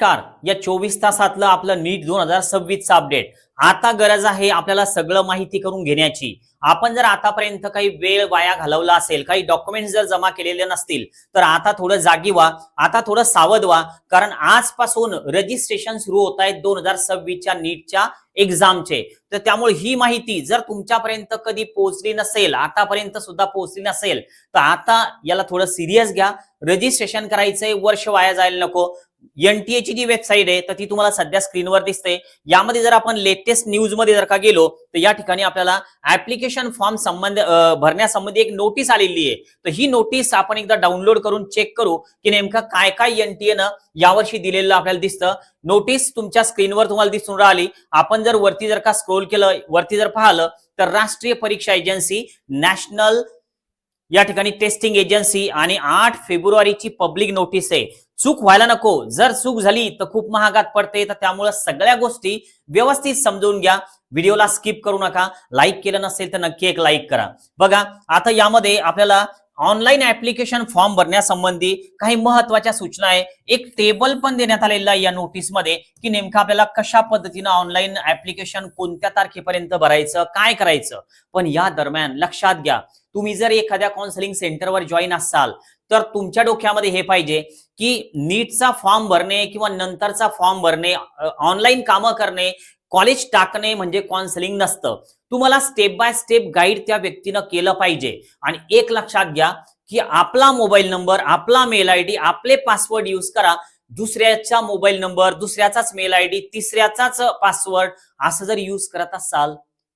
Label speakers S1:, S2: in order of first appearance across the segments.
S1: नमस्कार. या चोवीस तासातलं आपलं नीट दोन हजार सव्वीसचं अपडेट आता गरज आहे आपल्याला सगळं माहिती करून घेण्याची. आपण जर आतापर्यंत काही वेळ वाया घालवला असेल काही डॉक्युमेंट्स जर जमा केलेले नसतील तर आता थोडं जागी व्हा आता थोडं सावध व्हा कारण आजपासून रजिस्ट्रेशन सुरू होत आहेत दोन हजार सव्वीसच्या नीटच्या एक्झामचे तर त्यामुळे ही माहिती जर तुमच्यापर्यंत कधी पोहोचली नसेल आतापर्यंत सुद्धा पोहोचली नसेल तर आता याला थोडं सिरियस घ्या. रजिस्ट्रेशन करायचंय वर्ष वाया जायला नको. एनटीए ची जी वेबसाईट आहे तर ती तुम्हाला सध्या स्क्रीनवर दिसते. यामध्ये जर आपण लेटेस्ट न्यूजमध्ये जर का गेलो तर या ठिकाणी आपल्याला ऍप्लिकेशन फॉर्म संबंध भरण्यासंबंधी एक नोटीस आलेली आहे. तर ही नोटीस आपण एकदा डाउनलोड करून चेक करू की नेमकं काय काय एनटीए न यावर्षी दिलेलं आपल्याला दिसतं. नोटीस तुमच्या स्क्रीनवर तुम्हाला दिसून राहिली. आपण जर वरती जर का स्क्रोल केलं वरती जर पाहिलं तर राष्ट्रीय परीक्षा एजन्सी नॅशनल या ठिकाणी टेस्टिंग एजन्सी आणि आठ फेब्रुवारीची पब्लिक नोटीस आहे. चूक व्हायला नको. जर चूक झाली तर खूप महागात पडते. तर त्यामुळे सगळ्या गोष्टी व्यवस्थित समजून घ्या. व्हिडिओला स्किप करू नका. लाईक केलं नसेल तर नक्की एक लाईक करा. बघा आता यामध्ये आपल्याला ऑनलाईन ऍप्लिकेशन फॉर्म भरण्यासंबंधी काही महत्त्वाच्या सूचना आहे. एक टेबल पण देण्यात आलेला आहे या नोटीसमध्ये की नेमकं आपल्याला कशा पद्धतीनं ऑनलाईन ऍप्लिकेशन कोणत्या तारखेपर्यंत भरायचं काय करायचं? पण या दरम्यान लक्षात घ्या. तुम्ही जर एखाद्या काउन्सिलिंग सेंटरवर जॉईन असाल तर तुमच्या डोक्यामध्ये हे पाहिजे की नीटचा फॉर्म भरणे किंवा नंतरचा फॉर्म भरणे ऑनलाईन कामं करणे कॉलेज टाकणे म्हणजे काउन्सिलिंग नसतं. तुम्हाला स्टेप बाय स्टेप गाईड त्या व्यक्तीनं केलं पाहिजे. आणि एक लक्षात घ्या की आपला मोबाईल नंबर आपला मेल आय डी आपले पासवर्ड यूज करा. दुसऱ्याचा मोबाईल नंबर दुसऱ्याचाच मेल आय डी तिसऱ्याचाच पासवर्ड असं जर यूज करत असाल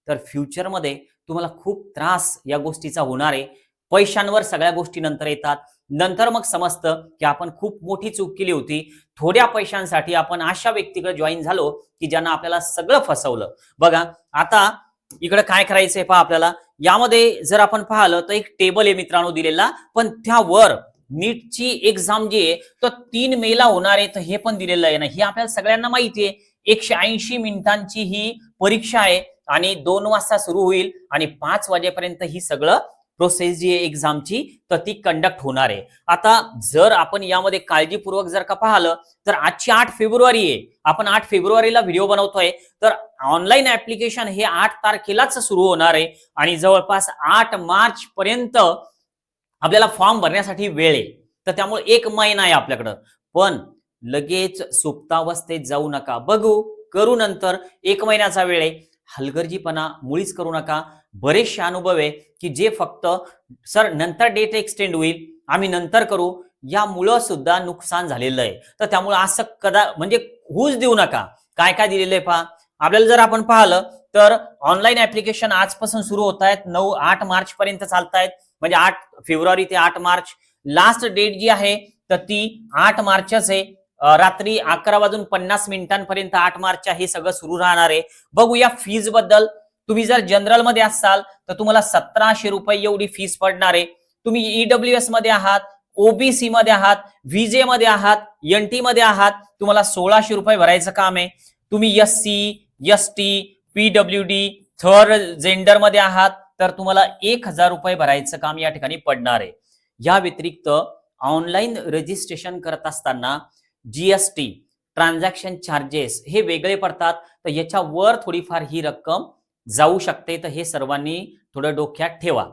S1: तर फ्युचरमध्ये तुम्हाला खूप त्रास या गोष्टीचा होणार आहे. पैशांवर सगळ्या गोष्टी नंतर येतात. नंतर मग समजतं की आपण खूप मोठी चूक केली होती. थोड्या पैशांसाठी आपण अशा व्यक्तीकडे जॉईन झालो की ज्यांना आपल्याला सगळं फसवलं. बघा आता इकडे काय करायचंय पहा आपल्याला. यामध्ये जर आपण पाहिलं तर एक टेबल आहे मित्रांनो दिलेला. पण त्यावर नीटची एक्झाम जी आहे तर तीन मेला होणार आहे. तर हे पण दिलेलं आहे ना. हे आपल्याला सगळ्यांना माहिती आहे. एकशे ऐंशी मिनिटांची ही परीक्षा आहे. आणि दोन वाजता सुरू होईल. आणि पाच वाजेपर्यंत ही सगळं प्रोसेस जी आहे एक्झामची तर ती कंडक्ट होणार आहे. आता जर आपण यामध्ये काळजीपूर्वक जर का पाहिलं तर आजची आठ फेब्रुवारी आहे. आपण आठ फेब्रुवारीला व्हिडिओ बनवतोय. तर ऑनलाईन ऍप्लिकेशन हे आठ तारखेलाच सुरू होणार आहे. आणि जवळपास आठ मार्च पर्यंत आपल्याला फॉर्म भरण्यासाठी वेळ आहे. तर त्यामुळे एक महिना आहे आपल्याकडं. पण लगेच सुप्तावस्थेत जाऊ नका. बघू करू नंतर एक महिन्याचा वेळ आहे. हलगर्जीपणा मुळीच करू नका. बरेचसे अनुभव आहे की जे फक्त सर नंतर डेट एक्सटेंड होईल आम्ही नंतर करू. यामुळं सुद्धा नुकसान झालेलं आहे. तर त्यामुळे असं कदा म्हणजे हूज देऊ नका. काय काय दिलेलं आहे पहा. आपल्याला जर आपण पाहिलं तर ऑनलाईन ऍप्लिकेशन आजपासून सुरू होत आहेत. नऊ आठ मार्च पर्यंत चालत आहेत म्हणजे आठ फेब्रुवारी ते आठ मार्च. लास्ट डेट जी आहे तर ती आठ मार्चच आहे. रात्री अकरा वाजून पन्नास मिनिटांपर्यंत आठ मार्चच्या हे सगळं सुरू राहणार आहे. बघूया फीजबद्दल. तुम्ही जर जनरलमध्ये असाल तर तुम्हाला सतराशे रुपये एवढी फीस पडणार आहे. तुम्ही ईडब्ल्यू एसमध्ये आहात ओबीसी मध्ये आहात व्हीजे मध्ये आहात एन टी मध्ये आहात तुम्हाला सोळाशे रुपये भरायचं काम आहे. तुम्ही S C S T P W D third जेंडरमध्ये आहात तर तुम्हाला एक हजार रुपये भरायचं काम या ठिकाणी पडणार आहे. या व्यतिरिक्त ऑनलाईन रजिस्ट्रेशन करत असताना जीएसटी ट्रान्झॅक्शन चार्जेस हे वेगळे पडतात. तर याच्यावर थोडीफार ही रक्कम जाऊ शकते. तर हे सर्वांनी थोडं डोक्यात ठेवा.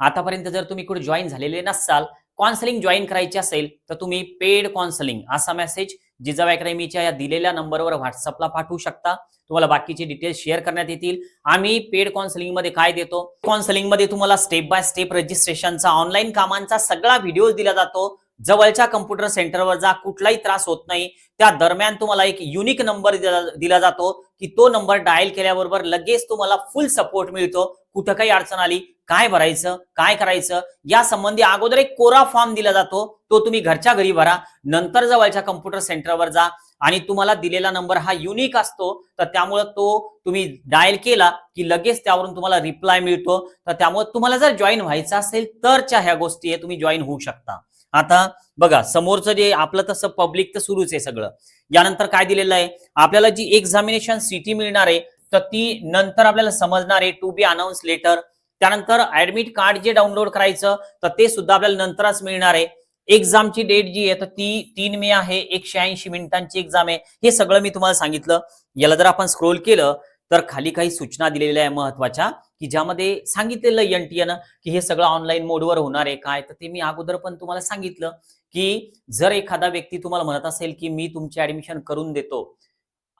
S1: आतापर्यंत जर तुम्ही कुठे जॉईन झालेले नसाल कॉन्सलिंग जॉईन करायची असेल तर तुम्ही पेड कॉन्सलिंग असा मेसेज जिजाऊ अकॅडमीच्या या दिलेल्या नंबरवर व्हॉट्सअपला पाठवू शकता. तुम्हाला बाकीचे डिटेल्स शेअर करण्यात येतील. आम्ही पेड काउन्सिलिंगमध्ये काय देतो? काउन्सिलिंगमध्ये तुम्हाला स्टेप बाय स्टेप रजिस्ट्रेशनचा ऑनलाईन कामांचा सगळा व्हिडिओ दिला जातो. जवळच्या कम्प्युटर सेंटरवर जा कुठलाही त्रास होत नाही. त्या दरम्यान तुम्हाला एक युनिक नंबर दिला जातो की तो नंबर डायल केल्याबरोबर लगेच तुम्हाला फुल सपोर्ट मिळतो. कुठं काही अडचण आली काय भरायचं काय करायचं या संबंधी अगोदर एक कोरा फॉर्म दिला जातो. तो तुम्ही घरच्या घरी भरा. नंतर जवळच्या कम्प्युटर सेंटरवर जा. आणि तुम्हाला दिलेला नंबर हा युनिक असतो. तर त्यामुळे तो तुम्ही डायल केला की लगेच त्यावरून तुम्हाला रिप्लाय मिळतो. तर त्यामुळे तुम्हाला जर जॉईन व्हायचं असेल तरच्या ह्या गोष्टी आहे तुम्ही जॉईन होऊ शकता. आता बघा समोरचं जे आपलं तसं पब्लिक तर सुरूच आहे सगळं. यानंतर काय दिलेलं आहे? आपल्याला जी एक्झामिनेशन सिटी मिळणार आहे तर ती नंतर आपल्याला समजणार आहे टू बी अनाऊन्स लेटर त्यानंतर ऍडमिट कार्ड जे डाउनलोड करायचं तर ते सुद्धा आपल्याला नंतरच मिळणार आहे. एक्झामची डेट जी आहे तर ती तीन मे आहे एकशे ऐंशी मिनिटांची एक्झाम आहे. हे सगळं मी तुम्हाला सांगितलं. याला जर आपण स्क्रोल केलं तर खाली काही सूचना दिलेल्या आहे महत्त्वाच्या की ज्यामध्ये सांगितलेलं एनटीएनं की हे सगळं ऑनलाईन मोडवर होणार आहे. काय? तर ते मी अगोदर पण तुम्हाला सांगितलं की जर एखादा व्यक्ती तुम्हाला म्हणत असेल की मी तुमची ऍडमिशन करून देतो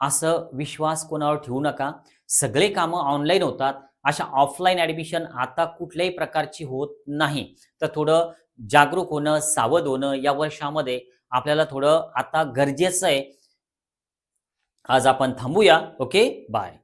S1: असं विश्वास कोणावर ठेवू नका. सगळे कामं ऑनलाईन होतात. अशा ऑफलाईन ऍडमिशन आता कुठल्याही प्रकारची होत नाही. तर थोडं जागरूक होणं सावध होणं या वर्षामध्ये आपल्याला थोडं आता गरजेचं आहे. आज आपण थांबूया. ओके? बाय